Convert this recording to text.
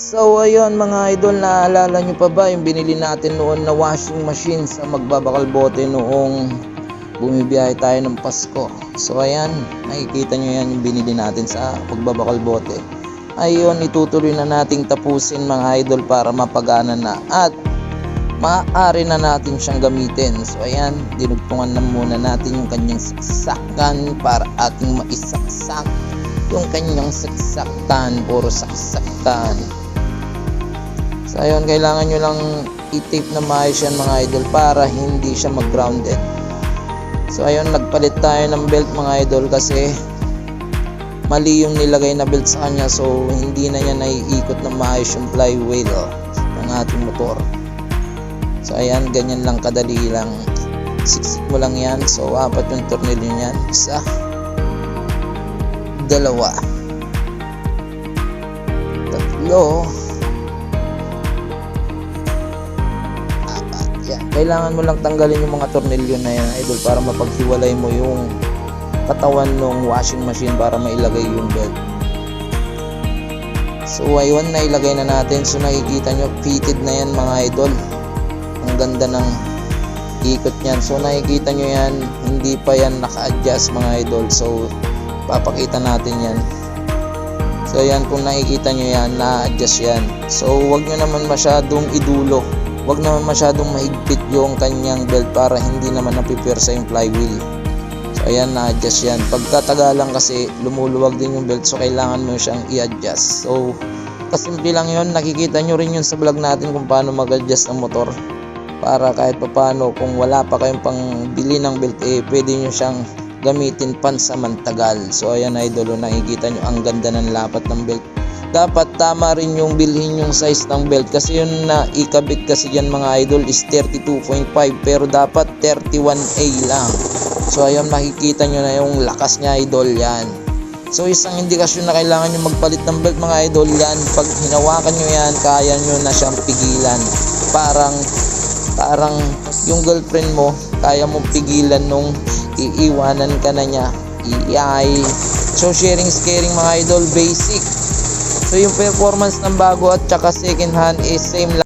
So ayun mga idol, naalala nyo pa ba yung binili natin noon na washing machine sa magbabakal bote noong bumibiyahe tayo ng Pasko. So ayan, nakikita nyo yan yung binili natin sa magbabakal bote. Ayun, itutuloy na nating tapusin mga idol para mapagana na at maaari na natin siyang gamitin. So ayan, dinugtungan na muna natin yung kanyang saksakan para ating maisaksak yung kanyang saksakan, puro saksakan. So ayun, kailangan nyo lang i-tape na maayos yan mga idol para hindi siya mag-grounded. So ayun, nagpalit tayo ng belt mga idol kasi mali yung nilagay na belt sa kanya so hindi na niya naiikot na maayos yung flywheel ng ating motor. So ayan, ganyan lang kadali lang. Siksik mo lang yan. So apat yung tornilyo niyan. Isa, dalawa, tatlo, apat. Kailangan mo lang tanggalin yung mga tornilyo na yan, idol, para mapaghiwalay mo yung katawan ng washing machine para mailagay yung belt. So ayun, nailagay na natin. So nakikita nyo, fitted na yan mga idol. Ang ganda ng ikot niyan. So nakikita nyo yan, hindi pa yan naka-adjust mga idol. So papakita natin yan. So yan, kung nakikita nyo yan, na-adjust yan. So wag nyo naman masyadong idulo. Wag naman masyadong mahigpit yung kanyang belt para hindi naman napipwersa yung flywheel. So ayan, na-adjust yan. Pagkatagalan kasi lumuluwag din yung belt so kailangan mo siyang i-adjust. So kasimple lang yun, nakikita nyo rin yun sa vlog natin kung paano mag-adjust ng motor. Para kahit papano kung wala pa kayong pang bili ng belt eh pwede nyo siyang gamitin pansamantagal. So ayan idol, oh, nakikita nyo ang ganda ng lapat ng belt. Dapat tama rin yung bilhin yung size ng belt kasi yun na ikabit kasi dyan mga idol is 32.5 pero dapat 31A lang. So ayun makikita nyo na yung lakas niya idol yan. So isang indikasyon na kailangan nyo magpalit ng belt mga idol yan. Pag hinawakan nyo yan, kaya nyo na siyang pigilan. Parang, parang yung girlfriend mo, kaya mo pigilan nung iiwanan ka na niya. Iyay. So sharing is caring mga idol, basic. So yung performance ng bago at saka second hand is same lang.